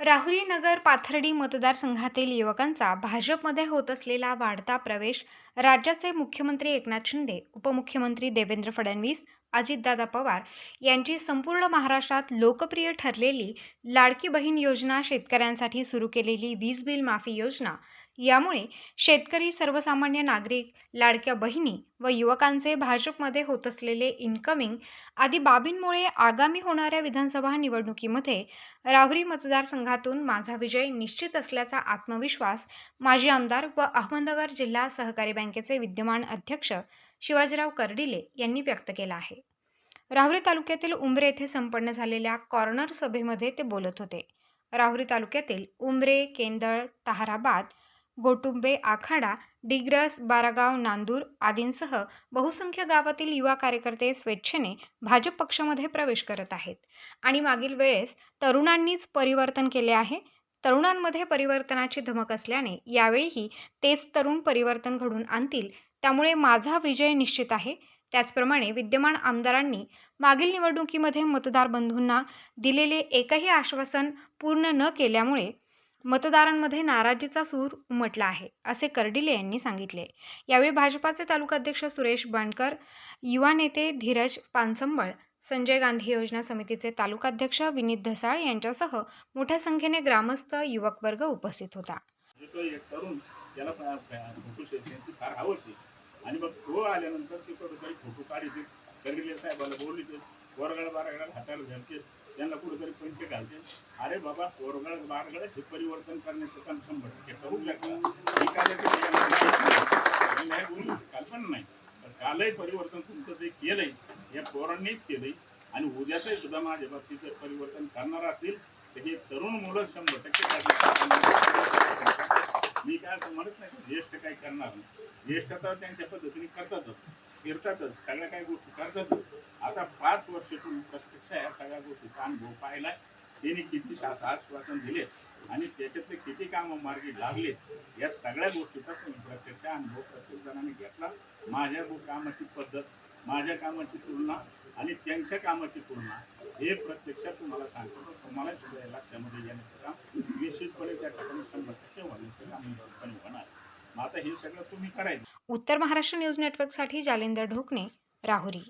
राहुरी नगर पाथर्डी मतदारसंघातील युवकांचा भाजपमध्ये होत असलेला वाढता प्रवेश राज्याचे मुख्यमंत्री एकनाथ शिंदे उपमुख्यमंत्री देवेंद्र फडणवीस अजितदादा पवार यांची संपूर्ण महाराष्ट्रात लोकप्रिय ठरलेली लाडकी बहीण योजना शेतकऱ्यांसाठी सुरू केलेली वीज बिल माफी योजना यामुळे शेतकरी सर्वसामान्य नागरिक लाडक्या बहिणी व युवकांचे भाजपमध्ये होत असलेले इन्कमिंग आदी बाबींमुळे आगामी होणाऱ्या विधानसभा निवडणुकीमध्ये राहुरी मतदारसंघातून माझा विजय निश्चित असल्याचा आत्मविश्वास माजी आमदार व अहमदनगर जिल्हा सहकारी बँकेचे विद्यमान अध्यक्ष शिवाजीराव कर्डिले यांनी व्यक्त केला आहे. राहुरी तालुक्यातील उंबरे येथे संपन्न झालेल्या कॉर्नर सभेमध्ये ते बोलत होते. राहुरी तालुक्यातील उंबरे केंदळ ताहाराबाद गोटुंबे आखाडा डिग्रस बारागाव नांदूर आदींसह बहुसंख्य गावातील युवा कार्यकर्ते स्वेच्छेने भाजप पक्षामध्ये प्रवेश करत आहेत. आणि मागील वेळेस तरुणांनीच परिवर्तन केले आहे. तरुणांमध्ये परिवर्तनाची धमक असल्याने यावेळीही तेच तरुण परिवर्तन घडून आणतील. त्यामुळे माझा विजय निश्चित आहे. त्याचप्रमाणे विद्यमान आमदारांनी मागील निवडणुकीमध्ये मतदार बंधूंना दिलेले एकही आश्वासन पूर्ण न केल्यामुळे मतदारांमध्ये नाराजीचा सूर उमटला आहे असे कर्डिले यांनी सांगितले. यावेळी भाजपाचे तालुकाध्यक्ष सुरेश बांडकर युवा नेते धीरज पानसंबळ संजय गांधी योजना समितीचे तालुकाध्यक्ष विनीत धसाळ यांच्यासह मोठ्या संख्येने ग्रामस्थ युवक वर्ग उपस्थित होता. आणि मग तो आल्यानंतर ते काही फोटो काढायचे. कर्डिले साहेबाला बोलले वरगड बारगड हाताला घालते त्यांना कुठेतरी पैसे घालते. अरे बाबा वरगड बारगड हे परिवर्तन करण्याचं काम शंभर टक्के करू शकता. ही नाही बोलू कल्पना नाही. पण कालही परिवर्तन तुमचं जे केलंय या पोरांनीच केलंय. आणि उद्याचंही सुद्धा माझ्या बाबतीत जर परिवर्तन करणार असतील तर हे तरुण मुलं शंभर टक्के मी काय असं म्हणत नाही ज्येष्ठ काय करणार नाही. ज्येष्ठ तर त्यांच्या पद्धतीने करतातच. फिरतातच सगळ्या काही गोष्टी करतातच. आता पाच वर्षातून प्रत्यक्ष या सगळ्या गोष्टीचा अनुभव पाहिला त्यांनी किती शासन आश्वासन दिले आणि त्याच्यातले किती कामं मार्गी लागले या सगळ्या गोष्टीचा तुम्ही प्रत्यक्ष अनुभव प्रत्येक जणांनी घेतला. माझ्या कामाची पद्धत माझ्या कामाची तुलना आणि त्यांच्या कामाची तुलना हे प्रत्यक्षात तुम्हाला सांगतो. तर तुम्हाला सुद्धा या लक्षामध्ये येण्याचं काम निश्चितपणे त्या ठिकाणी शंभर टक्के होण्याचं काम होणार. मग आता हे सगळं तुम्ही करायचं. उत्तर महाराष्ट्र न्यूज नेटवर्कसाठी जालिंदर ढोकणे राहुरी.